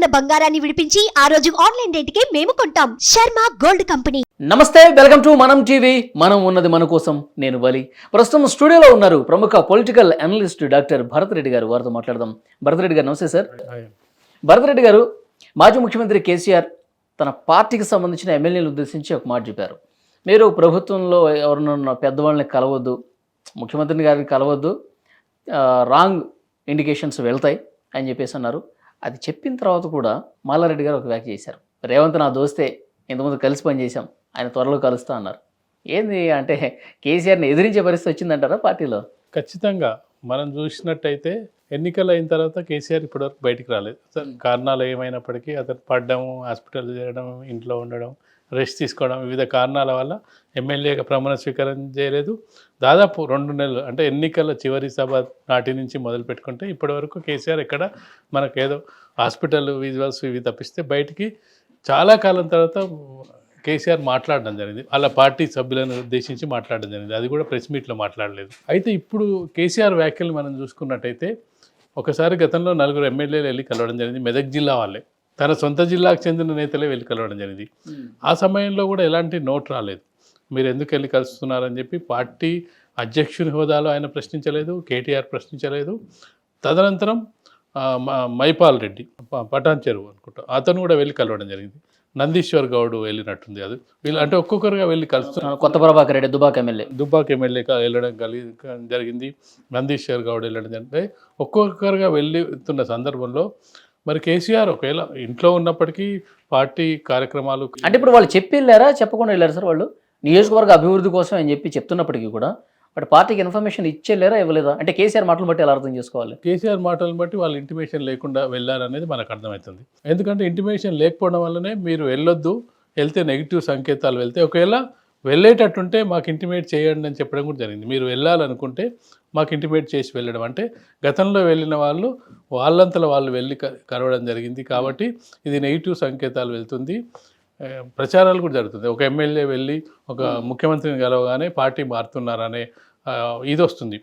ఉన్న బంగారాన్ని విడిపించి ఆ రోజు ఆన్లైన్ రేటుకే మేము కొంటాం. Sharma gold company. నమస్తే వెల్కమ్ టు మనం టీవీ. మనం ఉన్నది మన కోసం నేను బలి. ప్రస్తుతం స్టూడియోలో ఉన్నారు ప్రముఖ political analyst doctor Bharat Reddy గారు. వారితో మాట్లాడదాం. భరత్ రెడ్డి గారు నమస్తే సార్. భరత్ రెడ్డి గారు మాజీ ముఖ్యమంత్రి కేసీఆర్ తన పార్టీకి సంబంధించిన ఎమ్మెల్యేలు ఉద్దేశించి ఒక మాట చెప్పారు. మీరు ప్రభుత్వంలో ఎవరినన్నా పెద్దవాళ్ళని కలవద్దు ముఖ్యమంత్రి గారిని కలవద్దు రాంగ్ ఇండికేషన్స్ వెళ్తాయి అని చెప్పేసి అన్నారు. అది చెప్పిన తర్వాత కూడా మాలారెడ్డి గారు ఒక వ్యాఖ్య చేశారు. రేవంత్ నా దోస్తే ఇంతకుముందు కలిసి పనిచేశాం ఆయన త్వరలో కలుస్తా అన్నారు. ఏంది అంటే కేసీఆర్ని ఎదిరించే పరిస్థితి వచ్చిందంటారా పార్టీలో? ఖచ్చితంగా. మనం చూసినట్టయితే ఎన్నికలు అయిన తర్వాత కేసీఆర్ ఇప్పటివరకు బయటికి రాలేదు. అసలు కారణాలు ఏమైనప్పటికీ అతను పడ్డం హాస్పిటల్ చేయడం ఇంట్లో ఉండడం రెస్ట్ తీసుకోవడం వివిధ కారణాల వల్ల ఎమ్మెల్యేగా ప్రమాణ స్వీకారం చేయలేదు. దాదాపు రెండు నెలలు అంటే ఎన్నికల చివరి సభ నాటి నుంచి మొదలు పెట్టుకుంటే ఇప్పటివరకు కేసీఆర్ ఎక్కడ మనకేదో హాస్పిటల్ విజువల్స్ ఇవి తప్పిస్తే బయటికి చాలా కాలం తర్వాత కేసీఆర్ మాట్లాడడం జరిగింది. వాళ్ళ పార్టీ సభ్యులను ఉద్దేశించి మాట్లాడడం జరిగింది. అది కూడా ప్రెస్ మీట్లో మాట్లాడలేదు. అయితే ఇప్పుడు కేసీఆర్ వ్యాఖ్యలు మనం చూసుకున్నట్టయితే ఒకసారి గతంలో నలుగురు ఎమ్మెల్యేలు వెళ్ళి కలవడం జరిగింది. మెదక్ జిల్లా వాళ్ళే. తన సొంత జిల్లాకు చెందిన నేతలే వెళ్ళి కలవడం జరిగింది. ఆ సమయంలో కూడా ఎలాంటి నోట్ రాలేదు. మీరు ఎందుకు వెళ్ళి కలుస్తున్నారని చెప్పి పార్టీ అధ్యక్షుని హోదాలో ఆయన ప్రశ్నించలేదు కేటీఆర్ ప్రశ్నించలేదు. తదనంతరం మైపాల్ రెడ్డి పటాన్ చెరువు అనుకుంటా అతను కూడా వెళ్ళి కలవడం జరిగింది. నందీశ్వర్ గౌడ్ వెళ్ళినట్టుంది అది. వీళ్ళు అంటే ఒక్కొక్కరుగా వెళ్ళి కలుస్తున్నారు కొత్త ప్రభాకర్ రెడ్డి దుబాక్ ఎమ్మెల్యే. దుబ్బాక్ ఎమ్మెల్యే వెళ్ళడం కలిగి జరిగింది. నందీశ్వర్ గౌడ్ వెళ్ళడం జరిగింది. ఒక్కొక్కరుగా వెళ్తున్న సందర్భంలో మరి కేసీఆర్ ఒకవేళ ఇంట్లో ఉన్నప్పటికీ పార్టీ కార్యక్రమాలు అంటే ఇప్పుడు వాళ్ళు చెప్పి వెళ్ళారా? చెప్పకుండా వెళ్ళారు సార్ వాళ్ళు? నియోజకవర్గ అభివృద్ధి కోసం అని చెప్పి చెప్తున్నప్పటికీ కూడా బట్ పార్టీకి ఇన్ఫర్మేషన్ ఇచ్చేళ్ళారా ఇవ్వలేదా? అంటే కేసీఆర్ మాటలు బట్టి ఎలా అర్థం చేసుకోవాలి? కేసీఆర్ మాటలను బట్టి వాళ్ళు ఇంటిమేషన్ లేకుండా వెళ్ళారనేది మనకు అర్థమవుతుంది. ఎందుకంటే ఇంటిమేషన్ లేకపోవడం వల్లనే మీరు వెళ్ళొద్దు వెళ్తే నెగిటివ్ సంకేతాలు వెళ్తే ఒకవేళ వెళ్ళేటట్టుంటే మాకు ఇంటిమేట్ చేయండి అని చెప్పడం కూడా జరిగింది. మీరు వెళ్ళాలనుకుంటే మాకు ఇంటిమేట్ చేసి వెళ్ళడం. అంటే గతంలో వెళ్ళిన వాళ్ళు వాళ్ళంతలో వాళ్ళు వెళ్ళి కలవడం జరిగింది. కాబట్టి ఇది నెగిటివ్ సంకేతాలు వెళ్తుంది. ప్రచారాలు కూడా జరుగుతుంది ఒక ఎమ్మెల్యే వెళ్ళి ఒక ముఖ్యమంత్రిని కలవగానే పార్టీ మారుతున్నారనే ఇది వస్తుంది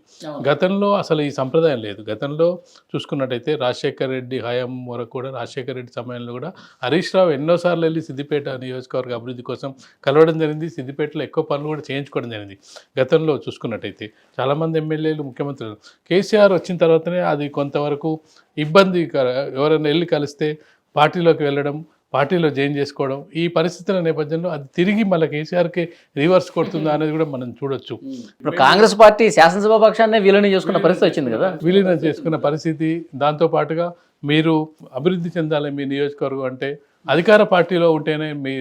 గతంలో అసలు ఈ సంప్రదాయం లేదు. గతంలో చూసుకున్నట్టయితే రాజశేఖర్ రెడ్డి హయాం వరకు కూడా రాజశేఖర్ రెడ్డి సమయంలో కూడా హరీష్ రావు ఎన్నోసార్లు వెళ్ళి సిద్దిపేట నియోజకవర్గ అభివృద్ధి కోసం కలవడం జరిగింది. సిద్దిపేటలో ఎక్కువ పనులు కూడా చేయించుకోవడం జరిగింది. గతంలో చూసుకున్నట్టయితే చాలామంది ఎమ్మెల్యేలు ముఖ్యమంత్రులు కేసీఆర్ వచ్చిన తర్వాతనే అది కొంతవరకు ఇబ్బంది ఎవరైనా వెళ్ళి కలిస్తే పార్టీలోకి వెళ్ళడం పార్టీలో జాయిన్ చేసుకోవడం ఈ పరిస్థితుల నేపథ్యంలో అది తిరిగి మళ్ళీ కేసీఆర్కి రివర్స్ కొడుతుందా అనేది కూడా మనం చూడొచ్చు. ఇప్పుడు కాంగ్రెస్ పార్టీ శాసనసభ పక్షాన్ని విలీనం చేసుకున్న పరిస్థితి వచ్చింది కదా. విలీనం చేసుకున్న పరిస్థితి దాంతో పాటుగా మీరు అభివృద్ధి చెందాలి మీ నియోజకవర్గం అంటే అధికార పార్టీలో ఉంటేనే మీ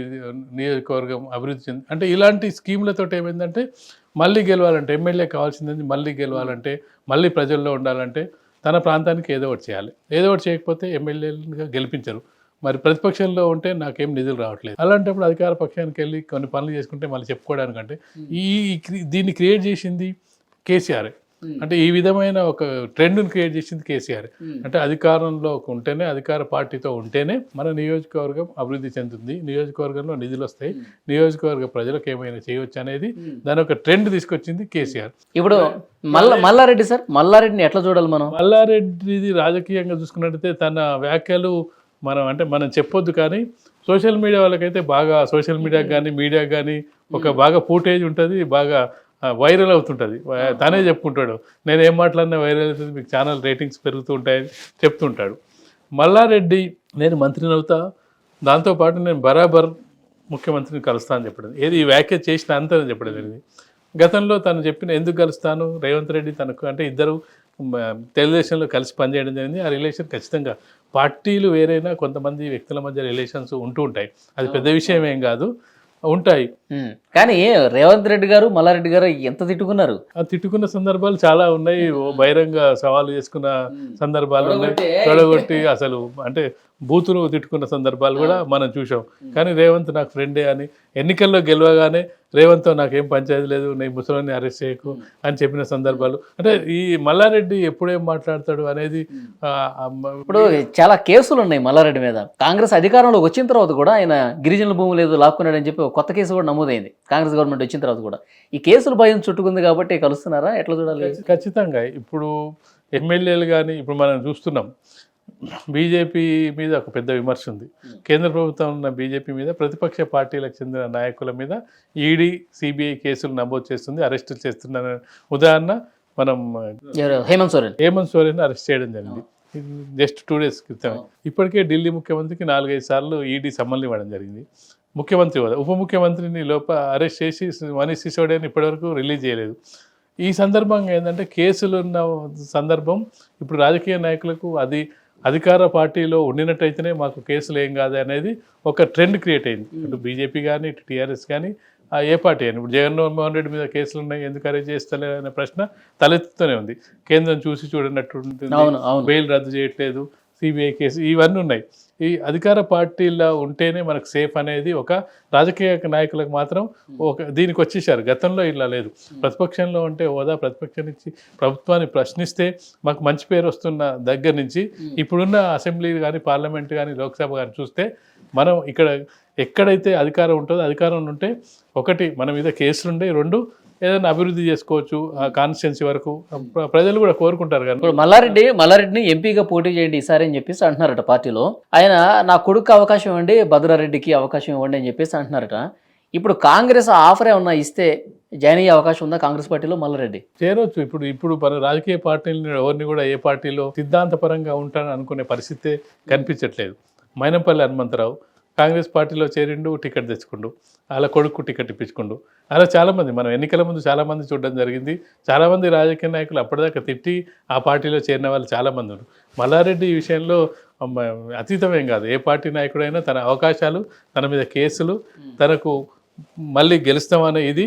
నియోజకవర్గం అభివృద్ధి చెంది అంటే ఇలాంటి స్కీములతో ఏమైందంటే మళ్ళీ గెలవాలంటే ఎమ్మెల్యే కావాల్సింది మళ్ళీ గెలవాలంటే మళ్ళీ ప్రజల్లో ఉండాలంటే తన ప్రాంతానికి ఏదో ఒకటి చేయాలి. ఏదో ఒకటి చేయకపోతే ఎమ్మెల్యేలుగా గెలిపించరు. మరి ప్రతిపక్షంలో ఉంటే నాకేం నిధులు రావట్లేదు. అలాంటప్పుడు అధికార పక్షానికి వెళ్ళి కొన్ని పనులు చేసుకుంటే మళ్ళీ చెప్పుకోవడానికంటే ఈ దీన్ని క్రియేట్ చేసింది కేసీఆర్. అంటే ఈ విధమైన ఒక ట్రెండ్ను క్రియేట్ చేసింది కేసీఆర్. అంటే అధికారంలో ఉంటేనే అధికార పార్టీతో ఉంటేనే మన నియోజకవర్గం అభివృద్ధి చెందుతుంది. నియోజకవర్గంలో నిధులు వస్తాయి. నియోజకవర్గ ప్రజలకు ఏమైనా చేయవచ్చు అనేది దాని ఒక ట్రెండ్ తీసుకొచ్చింది కేసీఆర్. ఇప్పుడు మల్ల మల్లారెడ్డి సార్ మల్లారెడ్డిని ఎట్లా చూడాలి మనం? మల్లారెడ్డిది రాజకీయంగా చూసుకున్నట్టయితే తన వ్యాఖ్యలు మనం అంటే మనం చెప్పొద్దు కానీ సోషల్ మీడియా వాళ్ళకైతే బాగా సోషల్ మీడియాకి కానీ మీడియాకి కానీ ఒక బాగా ఫూటేజ్ ఉంటుంది బాగా వైరల్ అవుతుంటుంది. తనే చెప్పుకుంటాడు నేను ఏం మాట్లాడినా వైరల్ అవుతుంది మీకు ఛానల్ రేటింగ్స్ పెరుగుతూ ఉంటాయని చెప్తుంటాడు. మల్లారెడ్డి నేను మంత్రిని అవుతా దాంతోపాటు నేను బరాబర్ ముఖ్యమంత్రిని కలుస్తా అని చెప్పడం. ఏది ఈ వ్యాఖ్య చేసిన అంత చెప్పడం జరిగింది. గతంలో తను చెప్పిన ఎందుకు కలుస్తాను? రేవంత్ రెడ్డి తనకు అంటే ఇద్దరు తెలుగుదేశంలో కలిసి పనిచేయడం జరిగింది. ఆ రిలేషన్ ఖచ్చితంగా పార్టీలు వేరైనా కొంతమంది వ్యక్తుల మధ్య రిలేషన్స్ ఉంటూ ఉంటాయి. అది పెద్ద విషయం ఏం కాదు. ఉంటాయి. కానీ రేవంత్ రెడ్డి గారు మల్లారెడ్డి గారు ఎంత తిట్టుకున్నారు? ఆ తిట్టుకున్న సందర్భాలు చాలా ఉన్నాయి. బహిరంగ సవాలు చేసుకున్న సందర్భాలు ఉన్నాయి. తొడగొట్టి అసలు అంటే బూతులు తిట్టుకున్న సందర్భాలు కూడా మనం చూసాం కానీ రేవంత్ నాకు ఫ్రెండే అని ఎన్నికల్లో గెలవగానే రేవంత్తో నాకేం పంచాయతీ లేదు నేను ముసలిని అరెస్ట్ చేయకు అని చెప్పిన సందర్భాలు. అంటే ఈ మల్లారెడ్డి ఎప్పుడేం మాట్లాడతాడు అనేది ఇప్పుడు చాలా కేసులు ఉన్నాయి మల్లారెడ్డి మీద. కాంగ్రెస్ అధికారంలోకి వచ్చిన తర్వాత కూడా ఆయన గిరిజనుల భూములు ఏదో లాక్కున్నాడని చెప్పి ఒక కొత్త కేసు కూడా నమోదైంది. కాంగ్రెస్ గవర్నమెంట్ వచ్చిన తర్వాత కూడా. ఈ కేసులు భయం చుట్టుకుంది కాబట్టి కలుస్తున్నారా? ఎట్లా చూడాలి? ఖచ్చితంగా. ఇప్పుడు ఎమ్మెల్యేలు కానీ ఇప్పుడు మనం చూస్తున్నాం బీజేపీ మీద ఒక పెద్ద విమర్శ ఉంది. కేంద్ర ప్రభుత్వం ఉన్న బీజేపీ మీద ప్రతిపక్ష పార్టీలకు చెందిన నాయకుల మీద ఈడీ సిబిఐ కేసులు నమోదు చేస్తుంది అరెస్టులు చేస్తున్న ఉదాహరణ మనం? హేమంత్ సోరెన్. హేమంత్ సోరెన్ అరెస్ట్ చేయడం జరిగింది. జస్ట్ టూ డేస్ క్రితం ఇప్పటికే ఢిల్లీ ముఖ్యమంత్రికి నాలుగైదు సార్లు ఈడీ సమ్మల్ని ఇవ్వడం జరిగింది. ముఖ్యమంత్రి హోదా ఉప ముఖ్యమంత్రిని లోప అరెస్ట్ చేసి మనీష్ సిసోడియాని ఇప్పటివరకు రిలీజ్ చేయలేదు. ఈ సందర్భంగా ఏంటంటే కేసులు ఉన్న సందర్భం ఇప్పుడు రాజకీయ నాయకులకు అది అధికార పార్టీలో ఉండినట్టయితేనే మాకు కేసులు ఏం కాదు అనేది ఒక ట్రెండ్ క్రియేట్ అయింది. ఇటు బీజేపీ కానీ ఇటు టీఆర్ఎస్ కానీ ఏ పార్టీ అని ఇప్పుడు జగన్మోహన్ రెడ్డి మీద కేసులు ఉన్నాయి ఎందుకు అరెస్ట్ చేస్తలే అనే ప్రశ్న తలెత్తుతూనే ఉంది. కేంద్రం చూసి చూడనట్టు బెయిల్ రద్దు చేయట్లేదు. సిబిఐ కేసు ఇవన్నీ ఉన్నాయి. ఈ అధికార పార్టీలో ఉంటేనే మనకు సేఫ్ అనేది ఒక రాజకీయ నాయకులకు మాత్రం ఒక దీనికి వచ్చేసారు. గతంలో ఇలా లేదు. ప్రతిపక్షంలో ఉంటే హోదా ప్రతిపక్షం నుంచి ప్రభుత్వాన్ని ప్రశ్నిస్తే మాకు మంచి పేరు వస్తున్న దగ్గర నుంచి ఇప్పుడున్న అసెంబ్లీ కానీ పార్లమెంట్ కానీ లోక్సభ కానీ చూస్తే మనం ఇక్కడ ఎక్కడైతే అధికారం ఉంటుందో అధికారం ఉంటే ఒకటి మన మీద కేసులు ఉండే రెండు ఏదైనా అభివృద్ధి చేసుకోవచ్చు ఆ కాన్స్టిట్యున్సీ వరకు. ప్ర- ప్రజలు కూడా కోరుకుంటారు కానీ ఇప్పుడు మల్లారెడ్డి మల్లారెడ్డిని ఎంపీగా పోటీ చేయండి ఈసారి అని చెప్పేసి అంటున్నారట పార్టీలో. ఆయన నా కొడుకు అవకాశం ఇవ్వండి భద్రారెడ్డికి అవకాశం ఇవ్వండి అని చెప్పేసి అంటున్నారట. ఇప్పుడు కాంగ్రెస్ ఆఫర్ ఏమన్నా ఇస్తే జాయిన్ అయ్యే అవకాశం ఉందా కాంగ్రెస్ పార్టీలో మల్లారెడ్డి? చేరొచ్చు ఇప్పుడు ఇప్పుడు మన రాజకీయ పార్టీలని ఎవరిని కూడా ఏ పార్టీలో సిద్ధాంతపరంగా ఉంటానని అనుకునే పరిస్థితే కనిపించట్లేదు. మైనంపల్లి హనుమంతరావు కాంగ్రెస్ పార్టీలో చేరిండు టికెట్ తెచ్చుకుండు అలా కొడుకు టికెట్ ఇప్పించుకుండు. అలా చాలామంది మనం ఎన్నికల ముందు చాలామంది చూడడం జరిగింది. చాలామంది రాజకీయ నాయకులు అప్పటిదాకా తిట్టి ఆ పార్టీలో చేరిన వాళ్ళు చాలామంది ఉన్నారు. మల్లారెడ్డి ఈ విషయంలో అతీతమేం కాదు. ఏ పార్టీ నాయకుడైనా తన అవకాశాలు తన మీద కేసులు తనకు మళ్ళీ గెలుస్తామనే ఇది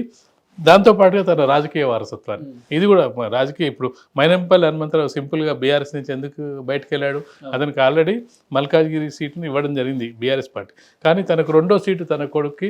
దాంతోపాటుగా తన రాజకీయ వారసత్వాన్ని. ఇది కూడా రాజకీయ ఇప్పుడు మైనంపల్లి హనుమంతరావు సింపుల్గా బీఆర్ఎస్ నుంచి ఎందుకు బయటకు వెళ్ళాడు అతనికి ఆల్రెడీ మల్కాజ్గిరి సీటుని ఇవ్వడం జరిగింది బీఆర్ఎస్ పార్టీ. కానీ తనకు రెండో సీటు తన కొడుక్కి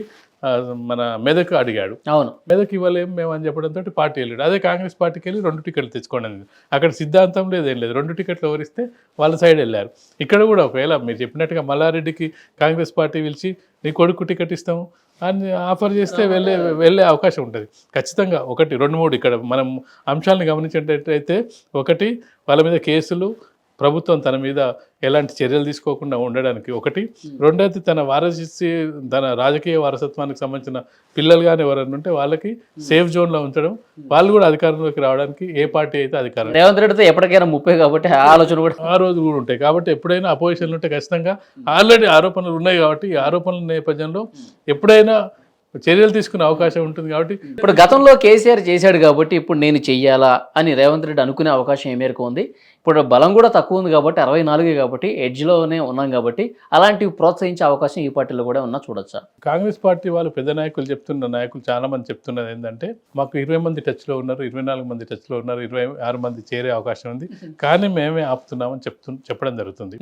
మన మెదక్ అడిగాడు. అవును. మెదక్ ఇవ్వలేం మేము అని చెప్పడంతో పార్టీ వెళ్ళాడు. అదే కాంగ్రెస్ పార్టీకి వెళ్ళి రెండు టికెట్లు తెచ్చుకోండి అన్నది. అక్కడ సిద్ధాంతం లేదు ఏం లేదు. రెండు టికెట్లు ఎవరిస్తే వాళ్ళ సైడ్ వెళ్ళారు. ఇక్కడ కూడా ఒకవేళ మీరు చెప్పినట్టుగా మల్లారెడ్డికి కాంగ్రెస్ పార్టీ పిలిచి నీ కొడుకు టికెట్ ఇస్తాము అని ఆఫర్ చేస్తే వెళ్ళే వెళ్ళే అవకాశం ఉంటుంది. ఖచ్చితంగా ఒకటి రెండు మూడు ఇక్కడ మనం అంశాలను గమనించేటట్టయితే ఒకటి వాళ్ళ మీద కేసులు ప్రభుత్వం తన మీద ఎలాంటి చర్యలు తీసుకోకుండా ఉండడానికి ఒకటి. రెండోది తన వారసి తన రాజకీయ వారసత్వానికి సంబంధించిన పిల్లలు కానీ ఎవరైనా ఉంటే వాళ్ళకి సేఫ్ జోన్లో ఉంచడం. వాళ్ళు కూడా అధికారంలోకి రావడానికి ఏ పార్టీ అయితే అధికారం. రేవంత్ రెడ్డితో ఎప్పటికైనా ముప్పై కాబట్టి ఆలోచన కూడా ఆ రోజు కూడా ఉంటాయి. కాబట్టి ఎప్పుడైనా అపోజిషన్లు ఉంటే ఖచ్చితంగా ఆల్రెడీ ఆరోపణలు ఉన్నాయి కాబట్టి ఈ ఆరోపణల నేపథ్యంలో ఎప్పుడైనా చర్యలు తీసుకునే అవకాశం ఉంటుంది కాబట్టి ఇప్పుడు గతంలో కేసీఆర్ చేశాడు కాబట్టి ఇప్పుడు నేను చెయ్యాలా అని రేవంత్ రెడ్డి అనుకునే అవకాశం ఏ మేరకు ఉంది. ఇప్పుడు బలం కూడా తక్కువ ఉంది కాబట్టి అరవై నాలుగే కాబట్టి ఎడ్జ్లోనే ఉన్నాం కాబట్టి అలాంటివి ప్రోత్సహించే అవకాశం ఈ పార్టీలో కూడా ఉన్నా చూడొచ్చా కాంగ్రెస్ పార్టీ వాళ్ళు పెద్ద నాయకులు చెప్తున్న నాయకులు చాలా మంది చెప్తున్నది ఏంటంటే మాకు ఇరవై మంది టచ్లో ఉన్నారు ఇరవై నాలుగు మంది టచ్లో ఉన్నారు ఇరవై ఆరు మంది చేరే అవకాశం ఉంది. కానీ మేమే ఆపుతున్నామని చెప్తు చెప్పడం జరుగుతుంది.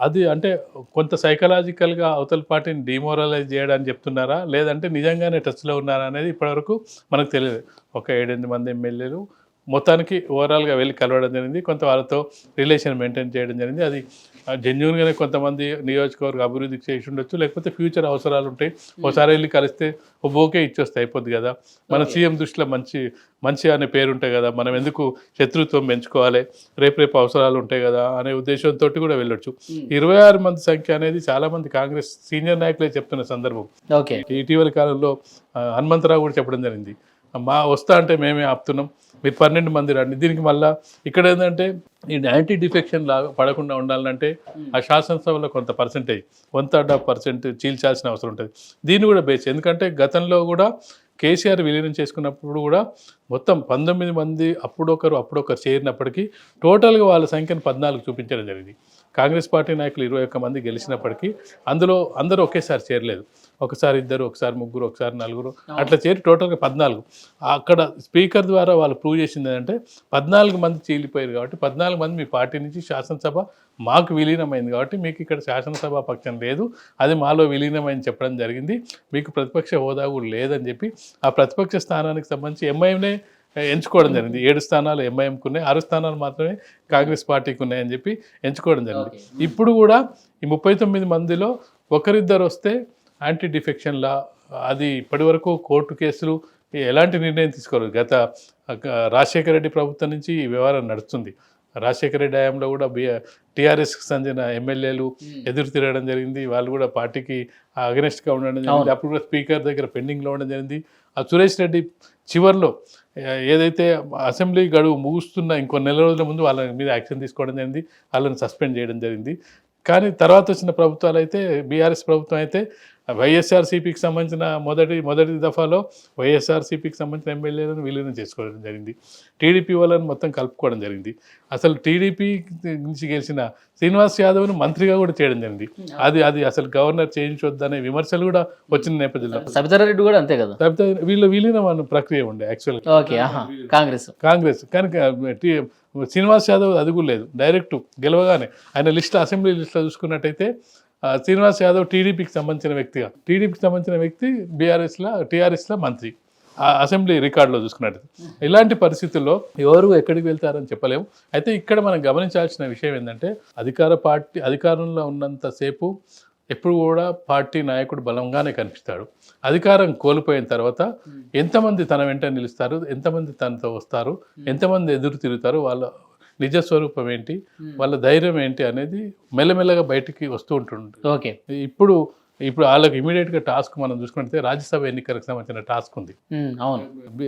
అది అంటే కొంత సైకలాజికల్గా అవతల పార్టీని డిమోరలైజ్ చేయడానికి చెప్తున్నారా? లేదంటే నిజంగానే టచ్లో ఉన్నారా అనేది ఇప్పటివరకు మనకు తెలియదు. ఒక ఏడెనిమిది మంది ఎమ్మెల్యేలు మొత్తానికి ఓవరాల్గా వెళ్ళి కలవడం జరిగింది. కొంత వాళ్ళతో రిలేషన్ మెయింటైన్ చేయడం జరిగింది. అది జెన్యున్గానే కొంతమంది నియోజకవర్గ అభివృద్ధికి చేసి ఉండొచ్చు. లేకపోతే ఫ్యూచర్ అవసరాలు ఉంటాయి ఒకసారి వెళ్ళి కలిస్తే ఓ బోకే ఇచ్చొస్తే అయిపోద్ది కదా. మన సీఎం దృష్టిలో మంచి మంచి అనే పేరు ఉంటాయి కదా మనం ఎందుకు శత్రుత్వం పెంచుకోవాలి? రేపు రేపు అవసరాలు ఉంటాయి కదా అనే ఉద్దేశంతో కూడా వెళ్ళొచ్చు. ఇరవై ఆరు మంది సంఖ్య అనేది చాలా మంది కాంగ్రెస్ సీనియర్ నాయకులే చెప్తున్న సందర్భం. ఓకే. ఇటీవల కాలంలో హనుమంతరావు కూడా చెప్పడం జరిగింది. మా వస్తా అంటే మేమే ఆపుతున్నాం. మీరు పన్నెండు మంది రండి. దీనికి మళ్ళా ఇక్కడ ఏంటంటే ఈ యాంటీ డిఫెక్షన్ లాగా పడకుండా ఉండాలంటే ఆ శాసనసభలో కొంత percentage one third of percent చీల్చాల్సిన అవసరం ఉంటుంది. దీన్ని కూడా బేస్ ఎందుకంటే గతంలో కూడా కేసీఆర్ విలీనం చేసుకున్నప్పుడు కూడా మొత్తం పంతొమ్మిది మంది అప్పుడొకరు అప్పుడొకరు చేరినప్పటికీ టోటల్గా వాళ్ళ సంఖ్యను పద్నాలుగు చూపించడం జరిగింది. కాంగ్రెస్ పార్టీ నాయకులు ఇరవై ఒక్క మంది గెలిచినప్పటికీ అందులో అందరూ ఒకేసారి చేరలేదు. ఒకసారి ఇద్దరు ఒకసారి ముగ్గురు ఒకసారి నలుగురు అట్లా చేరి టోటల్గా పద్నాలుగు. అక్కడ స్పీకర్ ద్వారా వాళ్ళు ప్రూవ్ చేసింది ఏంటంటే పద్నాలుగు మంది చీలిపోయారు కాబట్టి పద్నాలుగు మంది మీ పార్టీ నుంచి శాసనసభ మాకు విలీనమైంది కాబట్టి మీకు ఇక్కడ శాసనసభ పక్షం లేదు. అది మాలో విలీనమైంది చెప్పడం జరిగింది. మీకు ప్రతిపక్ష హోదా కూడా లేదని చెప్పి ఆ ప్రతిపక్ష స్థానానికి సంబంధించి ఎంఐఎంనే ఎంచుకోవడం జరిగింది. ఏడు స్థానాలు ఎంఐఎంకు ఉన్నాయి. ఆరు స్థానాలు మాత్రమే కాంగ్రెస్ పార్టీకి ఉన్నాయని చెప్పి ఎంచుకోవడం జరిగింది. ఇప్పుడు కూడా ఈ ముప్పై తొమ్మిది మందిలో ఒకరిద్దరు వస్తే యాంటీ డిఫెక్షన్ లా అది ఇప్పటి వరకు కోర్టు కేసులు ఎలాంటి నిర్ణయం తీసుకోలేదు. గత రాజశేఖర రెడ్డి ప్రభుత్వం నుంచి ఈ వ్యవహారం నడుస్తుంది. రాజశేఖర రెడ్డి హయాంలో కూడా బి టీఆర్ఎస్కి చెందిన ఎమ్మెల్యేలు ఎదురు తిరగడం జరిగింది. వాళ్ళు కూడా పార్టీకి అగనెస్ట్గా ఉండడం జరిగింది. అప్పుడు కూడా స్పీకర్ దగ్గర పెండింగ్లో ఉండడం జరిగింది. ఆ సురేష్ రెడ్డి చివర్లో ఏదైతే అసెంబ్లీ గడువు ముగుస్తున్న ఇంకో నెల రోజుల ముందు వాళ్ళ మీద యాక్షన్ తీసుకోవడం జరిగింది వాళ్ళని సస్పెండ్ చేయడం జరిగింది. కానీ తర్వాత వచ్చిన ప్రభుత్వాలు అయితే బీఆర్ఎస్ ప్రభుత్వం అయితే వైఎస్ఆర్సీపీకి సంబంధించిన మొదటి మొదటి దఫాలో వైఎస్ఆర్సీపీకి సంబంధించిన ఎమ్మెల్యేలను విలీనం చేసుకోవడం జరిగింది. టీడీపీ వాళ్ళని మొత్తం కలుపుకోవడం జరిగింది. అసలు టీడీపీ నుంచి గెలిచిన శ్రీనివాస్ యాదవ్ను మంత్రిగా కూడా చేయడం జరిగింది. అది అది అసలు గవర్నర్ చేయించొద్దనే విమర్శలు కూడా వచ్చిన నేపథ్యంలో. సబితారెడ్డి కూడా అంతే కదా? లేకపోతే వీళ్ళ విలీనం ప్రక్రియ ఉండే యాక్చువల్ ఓకే ఆహా కాంగ్రెస్. కాంగ్రెస్. కనుక టీ- శ్రీనివాస్ యాదవ్ అది కూడా లేదు. డైరెక్ట్ గెలవగానే ఆయన లిస్ట్ అసెంబ్లీ లిస్ట్లో చూసుకున్నట్టయితే శ్రీనివాస్ యాదవ్ టీడీపీకి సంబంధించిన వ్యక్తిగా. టీడీపీకి సంబంధించిన వ్యక్తి బీఆర్ఎస్లో టీఆర్ఎస్లో మంత్రి. ఆ అసెంబ్లీ రికార్డులో చూసుకున్నట్టు ఇలాంటి పరిస్థితుల్లో ఎవరు ఎక్కడికి వెళ్తారని చెప్పలేము. అయితే ఇక్కడ మనం గమనించాల్సిన విషయం ఏంటంటే అధికార పార్టీ అధికారంలో ఉన్నంతసేపు ఎప్పుడు కూడా పార్టీ నాయకుడు బలంగానే కనిపిస్తాడు. అధికారం కోల్పోయిన తర్వాత ఎంతమంది తన వెంట నిలుస్తారు ఎంతమంది తనతో వస్తారు ఎంతమంది ఎదురు తిరుగుతారు వాళ్ళ నిజ స్వరూపం ఏంటి? వాళ్ళ ధైర్యం ఏంటి అనేది మెల్లమెల్లగా బయటికి వస్తూ ఉంటుంది ఓకే. ఇప్పుడు ఇప్పుడు వాళ్ళకి ఇమీడియట్గా టాస్క్ మనం చూసుకుంటే రాజ్యసభ ఎన్నికలకు సంబంధించిన టాస్క్ ఉంది. అవును.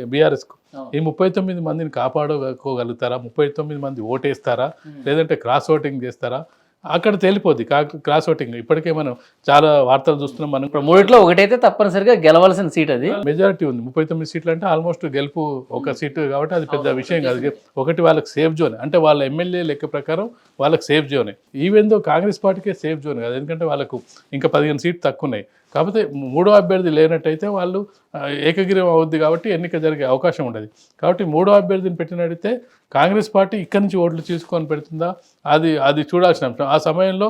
బీఆర్ఎస్కు. అవును. ఈ ముప్పై తొమ్మిది మందిని కాపాడుకోగలుగుతారా? ముప్పై తొమ్మిది మంది ఓటేస్తారా? లేదంటే క్రాస్ ఓటింగ్ చేస్తారా? అక్కడ తేలిపోద్ది. Cross voting. ఇప్పటికే మనం చాలా వార్తలు చూస్తున్నాం మనం మూడిట్లో ఒకటైతే తప్పనిసరిగా గెలవాల్సిన సీట్ అది. మెజారిటీ ఉంది. ముప్పై తొమ్మిది సీట్లు అంటే ఆల్మోస్ట్ గెలుపు ఒక సీటు కాబట్టి అది పెద్ద విషయం కాదు. ఒకటి వాళ్ళకి సేఫ్ జోన్. అంటే వాళ్ళ ఎమ్మెల్యే లెక్క ప్రకారం వాళ్ళకి సేఫ్ జోనే. ఈవెన్ దో కాంగ్రెస్ పార్టీకే సేఫ్ జోన్ కాదు. ఎందుకంటే వాళ్ళకు ఇంకా పదిహేను సీట్లు తక్కువ ఉన్నాయి. కాకపోతే మూడో అభ్యర్థి లేనట్టయితే వాళ్ళు ఏకగ్రీవం అవుద్ది కాబట్టి ఎన్నిక జరిగే అవకాశం ఉండదు. కాబట్టి మూడో అభ్యర్థిని పెట్టినడితే కాంగ్రెస్ పార్టీ ఇక్కడి నుంచి ఓట్లు తీసుకొని పెడుతుందా? అది అది చూడాల్సిన అంశం. ఆ సమయంలో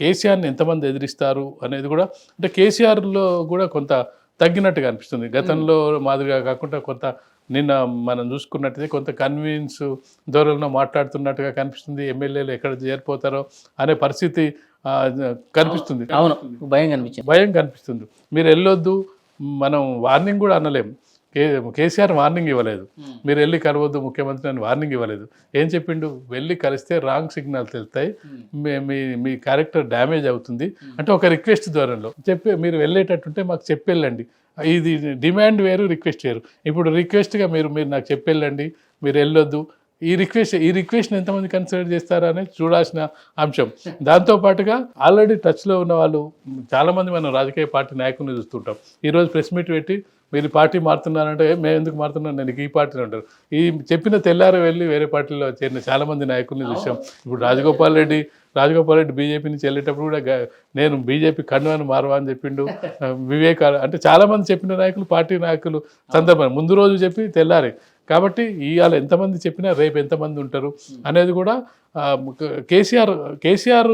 కేసీఆర్ని ఎంతమంది ఎదిరిస్తారు అనేది కూడా అంటే కేసీఆర్లో కూడా కొంత తగ్గినట్టుగా అనిపిస్తుంది. గతంలో మాదిరిగా కాకుండా కొంత నిన్న మనం చూసుకున్నట్టయితే కొంత కన్వీన్స్ ధోరణిలో మాట్లాడుతున్నట్టుగా కనిపిస్తుంది. ఎమ్మెల్యేలు ఎక్కడ చేరిపోతారో అనే పరిస్థితి కనిపిస్తుంది. అవును. భయం కనిపించింది. భయం కనిపిస్తుంది. మీరు వెళ్ళొద్దు. మనం వార్నింగ్ కూడా అనలేం. కే కేసీఆర్ వార్నింగ్ ఇవ్వలేదు. మీరు వెళ్ళి కలవద్దు. ముఖ్యమంత్రి అని వార్నింగ్ ఇవ్వలేదు. ఏం చెప్పిండు? వెళ్ళి కలిస్తే రాంగ్ సిగ్నల్ తెలుస్తాయి. మీ మీ క్యారెక్టర్ డ్యామేజ్ అవుతుంది. అంటే ఒక రిక్వెస్ట్ ధోరణిలో. చెప్పి మీరు వెళ్ళేటట్టుంటే మాకు చెప్పెళ్ళండి ఇది డిమాండ్ వేరు రిక్వెస్ట్ వేరు. ఇప్పుడు రిక్వెస్ట్గా మీరు మీరు నాకు చెప్పెళ్ళండి మీరు వెళ్ళొద్దు. ఈ రిక్వెస్ట్ ఈ రిక్వెస్ట్ని ఎంతమంది కన్సిడర్ చేస్తారా అనేది చూడాల్సిన అంశం. దాంతో పాటుగా ఆల్రెడీ టచ్లో ఉన్న వాళ్ళు చాలామంది మనం రాజకీయ పార్టీ నాయకుల్ని చూస్తుంటాం. ఈరోజు ప్రెస్ మీట్ పెట్టి మీరు పార్టీ మారుతున్నారంటే మేము ఎందుకు మారుతున్నాం? నేను ఈ పార్టీలో ఉంటారు ఈ చెప్పిన తెల్లారి వెళ్ళి వేరే పార్టీలో చేరిన చాలామంది నాయకుల్ని చూసాం. ఇప్పుడు రాజగోపాల్ రెడ్డి రాజగోపాల్ రెడ్డి బీజేపీ నుంచి వెళ్ళేటప్పుడు కూడా నేను బీజేపీ కండువాని మారవా? అని చెప్పిండు. ఆ, వివేక్ అంటే చాలామంది చెప్పిన నాయకులు పార్టీ నాయకులు సందర్భం. ముందు రోజు చెప్పి తెల్లారి. కాబట్టి ఇవాళ ఎంతమంది చెప్పినా రేపు ఎంతమంది ఉంటారు అనేది కూడా కేసీఆర్ కేసీఆర్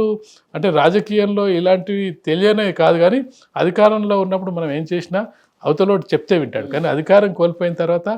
అంటే రాజకీయంలో ఇలాంటివి తెలియనే కాదు కానీ అధికారంలో ఉన్నప్పుడు మనం ఏం చేసినా అవతలోటి చెప్తే వింటాడు. కానీ అధికారం కోల్పోయిన తర్వాత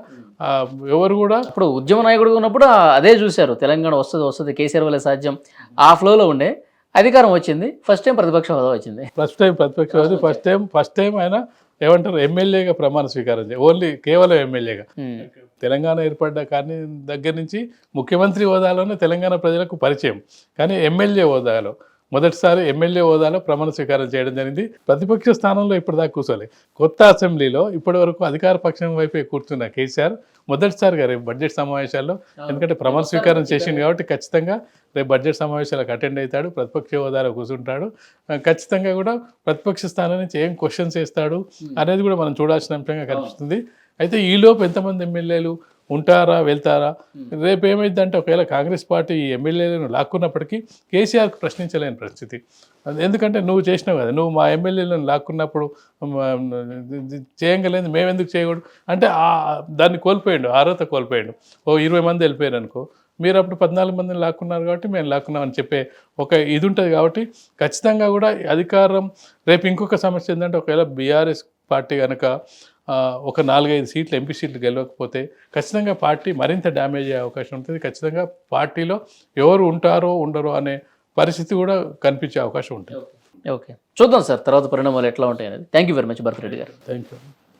ఎవరు కూడా ఇప్పుడు ఉద్యమ నాయకుడు ఉన్నప్పుడు అదే చూశారు. తెలంగాణ వస్తుంది వస్తుంది కేసీఆర్ వల్ల సాధ్యం. ఆ ఫ్లోలో ఉండే అధికారం వచ్చింది. ఫస్ట్ టైం ప్రతిపక్ష హోదా వచ్చింది. ఫస్ట్ టైం ప్రతిపక్ష ఫస్ట్ టైం ఫస్ట్ టైం ఆయన ఏమంటారు ఎమ్మెల్యేగా ప్రమాణ స్వీకారం చేయ ఓన్లీ కేవలం ఎమ్మెల్యేగా. ఉమ్, తెలంగాణ ఏర్పడ్డ కానీ దగ్గర నుంచి ముఖ్యమంత్రి హోదాలోనే తెలంగాణ ప్రజలకు పరిచయం. కానీ ఎమ్మెల్యే హోదాలో మొదటిసారి ఎమ్మెల్యే హోదాలో ప్రమాణ స్వీకారం చేయడం జరిగింది. ప్రతిపక్ష స్థానంలో ఇప్పటిదాకా కూర్చోలే కొత్త అసెంబ్లీలో ఇప్పటి వరకు అధికార పక్షం వైపే కూర్చున్న కేసీఆర్ మొదటిసారిగా రేపు బడ్జెట్ సమావేశాల్లో ఎందుకంటే ప్రమాణ స్వీకారం చేసింది కాబట్టి ఖచ్చితంగా రేపు బడ్జెట్ సమావేశాలకు అటెండ్ అవుతాడు. ప్రతిపక్ష హోదాలో కూర్చుంటాడు. ఖచ్చితంగా కూడా ప్రతిపక్ష స్థానం నుంచి ఏం క్వశ్చన్స్ వేస్తాడు అనేది కూడా మనం చూడాల్సిన అంశంగా కనిపిస్తుంది. అయితే ఈలోపు ఎంతమంది ఎమ్మెల్యేలు ఉంటారా వెళ్తారా? రేపు ఏమైందంటే ఒకవేళ కాంగ్రెస్ పార్టీ ఈ ఎమ్మెల్యేలను లాక్కున్నప్పటికీ కేసీఆర్కు ప్రశ్నించలేని పరిస్థితి. ఎందుకంటే నువ్వు చేసినావు కదా నువ్వు మా ఎమ్మెల్యేలను లాక్కున్నప్పుడు చేయగలేదు మేము ఎందుకు చేయకూడదు? అంటే దాన్ని కోల్పోయాడు అర్హత కోల్పోయాడు. ఓ ఇరవై మంది వెళ్ళిపోయారు అనుకో మీరు అప్పుడు పద్నాలుగు మందిని లాక్కున్నారు కాబట్టి మేము లాక్కున్నామని చెప్పే ఒక ఇది ఉంటుంది కాబట్టి ఖచ్చితంగా కూడా అధికారం రేపు ఇంకొక సమస్య ఏంటంటే ఒకవేళ బీఆర్ఎస్ పార్టీ కనుక ఒక నాలుగైదు సీట్లు ఎంపీ సీట్లు గెలవకపోతే ఖచ్చితంగా పార్టీ మరింత డ్యామేజ్ అయ్యే అవకాశం ఉంటుంది. ఖచ్చితంగా పార్టీలో ఎవరు ఉంటారో ఉండరో అనే పరిస్థితి కూడా కనిపించే అవకాశం ఉంటుంది. ఓకే. చూద్దాం సార్ తర్వాత పరిణామాలు ఎట్లా ఉంటాయి అనేది thank you very much Bharat Reddy గారు. Thank you